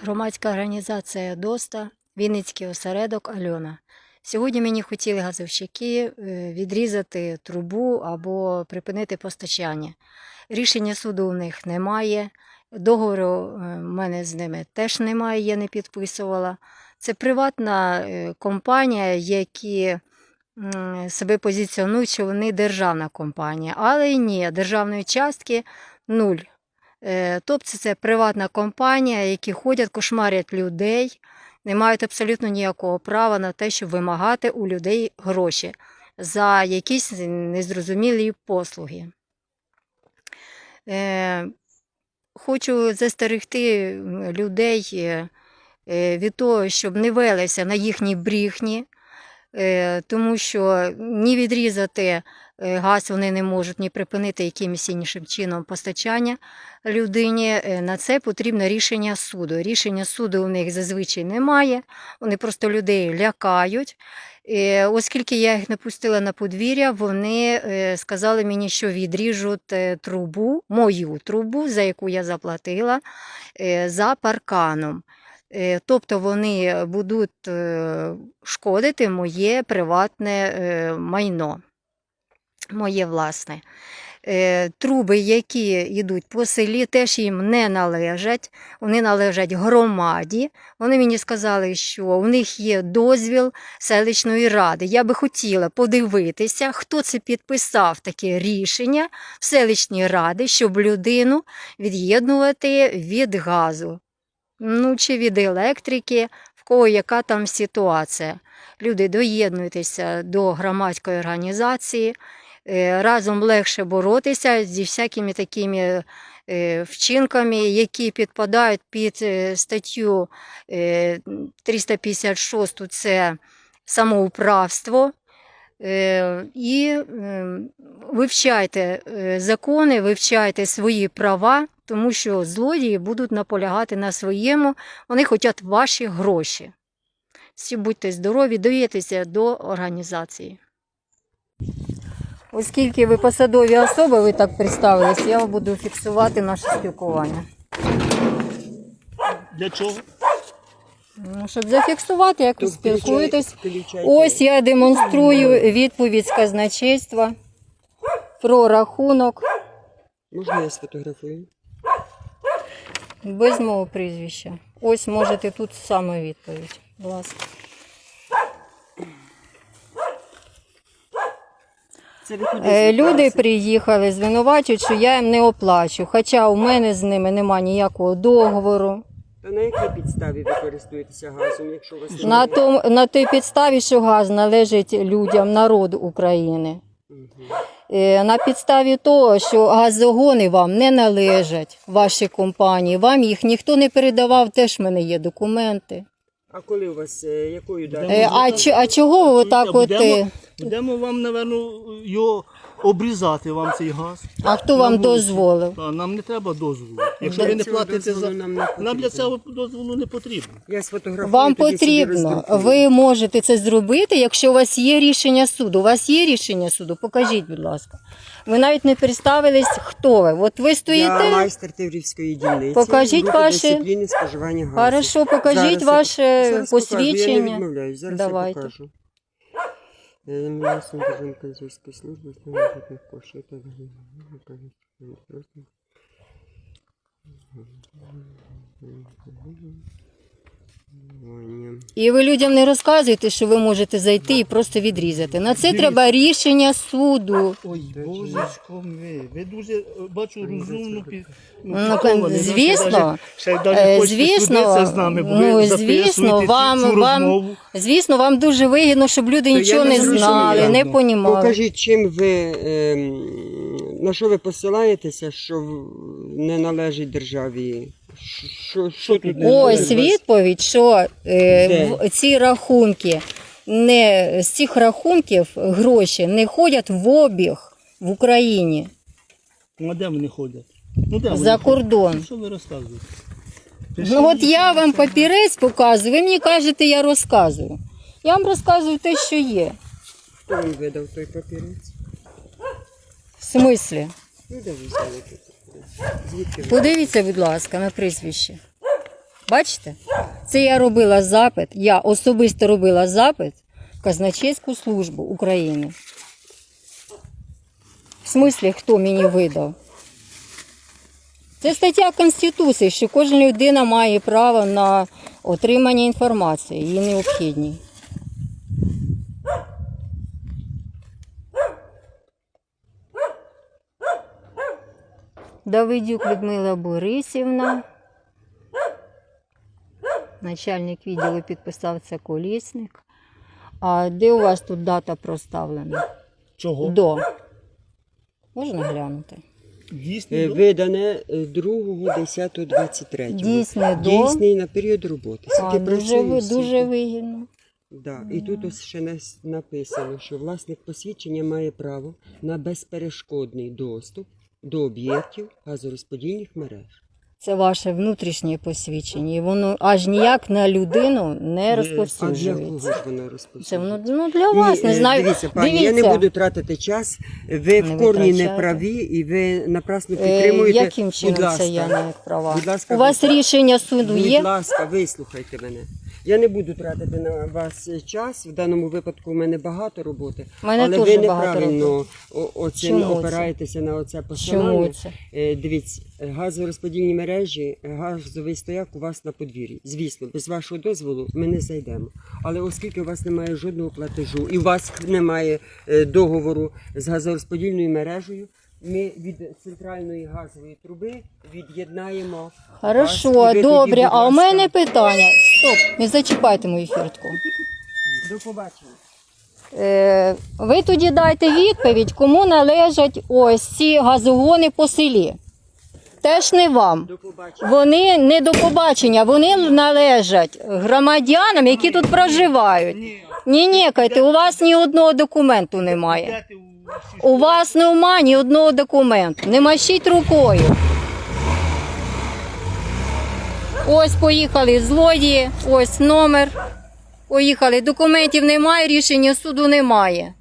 Громадська організація ДОСТА, Вінницький осередок Альона. Сьогодні мені хотіли газовщики е, відрізати трубу або припинити постачання. Рішення суду у них немає. Договору е, в мене з ними теж немає, я не підписувала. Це приватна е, компанія, які себе позиціонують, що вони державна компанія. Але ні, державної частки нуль. Е, Тобто це приватна компанія, які ходять, кошмарять людей, не мають абсолютно ніякого права на те, щоб вимагати у людей гроші за якісь незрозумілі послуги. Е, Хочу застерегти людей е, від того, щоб не велися на їхні брехні, е, тому що ні відрізати е, газ вони не можуть, ні припинити якимось іншим чином постачання людині. Е, На це потрібно рішення суду. Рішення суду у них зазвичай немає, вони просто людей лякають. Е, Оскільки я їх не пустила на подвір'я, вони е, сказали мені, що відріжуть е, трубу, мою трубу, за яку я заплатила, е, за парканом. Е, Тобто вони будуть е, шкодити моє приватне е, майно, моє власне. Труби, які йдуть по селі, теж їм не належать. Вони належать громаді. Вони мені сказали, що у них є дозвіл селищної ради. Я би хотіла подивитися, хто це підписав таке рішення в селищній раді, щоб людину від'єднувати від газу. Ну, чи від електрики, в кого яка там ситуація. Люди, доєднуйтеся до громадської організації. Е, Разом легше боротися зі всякими такими е, вчинками, які підпадають під е, статтю е, 356 це самоуправство. І е, вивчайте закони, вивчайте свої права, тому що злодії будуть наполягати на своєму, вони хочуть ваші гроші. Всі будьте здорові, доєтеся до організації. Оскільки ви посадові особи, ви так представились, я буду фіксувати наше спілкування. Для чого? Ну, Щоб зафіксувати, як ви спілкуєтесь. включайте. Ось я демонструю відповідь з казначейства про рахунок Можна я сфотографую? Без мого прізвища. Ось можете тут саме відповідь. Будь ласка. Е, Люди приїхали, звинувачують, що я їм не оплачу. Хоча у мене з ними немає ніякого договору. Та на якій підставі ви користуєтеся газом, якщо у вас На, немає? том, на той підставі, що газ належить людям, народу України. Мгм. Е, На підставі того, що газогони вам не належать, ваші компанії, вам їх ніхто не передавав, теж в мене є документи. А коли у вас е, якою датою? Е, А, а чого ви так от? е, Будемо, будемо вам, напевно, його обрізати вам цей газ. А хто вам вулиці. дозволив? Та, нам не треба дозволу. Якщо Для ви не цього платите дозволу за. нам не Нам для потрібно. цього дозволу не потрібно. Я сфотографую. Вам тоді собі потрібно. роздрукую. Ви можете це зробити, якщо у вас є рішення суду. У вас є рішення суду? Покажіть, будь ласка. Ви навіть не представились, хто ви. От ви Я стоїте. майстер Тиврівської дільниці. Покажіть групи ваші- дисципліни споживання газу. Хорошо, покажіть Зараз я- ваше зараз покажу, Я не посвідчення. відмовляюсь, зараз Давайте. я покажу. Е, Міністром Державної консульської служби з бюджетних коштів та І ви людям не розказуєте, що ви можете зайти і просто відрізати. На це треба рішення суду. Ой, божечко ви. Ви дуже е, бачу розумно під. Ну, підготовлені. звісно. Е, звісно, з нами, бо ну, ви звісно, записуєте вам- цю вам- розмову. Звісно, вам дуже вигідно, щоб люди я нічого не не зрозумів. знали, не Ну, понімали. Покажіть, чим ви ем, на що ви посилаєтеся, що в- не належить державі? Що, що тут не Ось відповідь, що е, в ці рахунки, не, з цих рахунків гроші не ходять в обіг в Україні Ну, а де вони ходять? Ну, де вони за ходять? кордон. Що ви розказуєте? Ну от я вам папірець показую, ви мені кажете, я розказую. Я вам розказую те, що є. Хто вам видав той папірець? В смислі? Ну, де ви взяли папірець? Подивіться, будь ласка, на прізвище. Бачите? Це я робила запит, я особисто робила запит в казначейську службу України. В смислі, хто мені видав? Це стаття Конституції, що кожна людина має право на отримання інформації, її необхідній. Давидюк Людмила Борисівна. Начальник відділу підписав це колісник. А де у вас тут дата проставлена? Чого? До. Можна глянути? Дійсно. Е, до- Видане 2.10.23. Дійсне до. Дійсний на період роботи. А, Скільки дуже, працює, ви- стільки. дуже вигідно. Да. І тут ось ще нас- написано, що власник посвідчення має право на безперешкодний доступ до об'єктів газорозподільних мереж. Це ваше внутрішнє посвідчення, і воно аж ніяк на людину не Е, розповсюджується. Це воно ну, для вас, не е, знаю. Дивіться, пані, я не буду тратити час. Ви Не в корні не праві і ви напрасно Е, підтримуєте. Яким чином будь ласка, це я не права? Будь ласка, У вас рішення суду Будь є? ласка, вислухайте мене. Я не буду тратити на вас час. В даному випадку в мене багато роботи, мене але ви неправильно оцим опираєтеся на оце посилання. Чому? Е, Дивіться, газорозподільні мережі, газовий стояк у вас на подвір'ї. Звісно, без вашого дозволу ми не зайдемо. Але оскільки у вас немає жодного платежу і у вас немає е, договору з газорозподільною мережею, ми від центральної газової труби від'єднаємо. Хорошо, вас, і ви тоді, добре. будь А у ласка, мене питання. Стоп, не зачіпайте мою фіртку. До побачення. Е, ви тоді дайте відповідь, кому належать ось ці газогони по селі. Теж не вам. До побачення. Вони не до побачення, вони належать громадянам, які тут проживають. Ні. Ні, кайте, у вас ні одного документу немає. У всі У вас нема ні одного документу. Не мащіть рукою. Ось поїхали злодії, ось номер. Поїхали. Документів немає, рішення суду немає.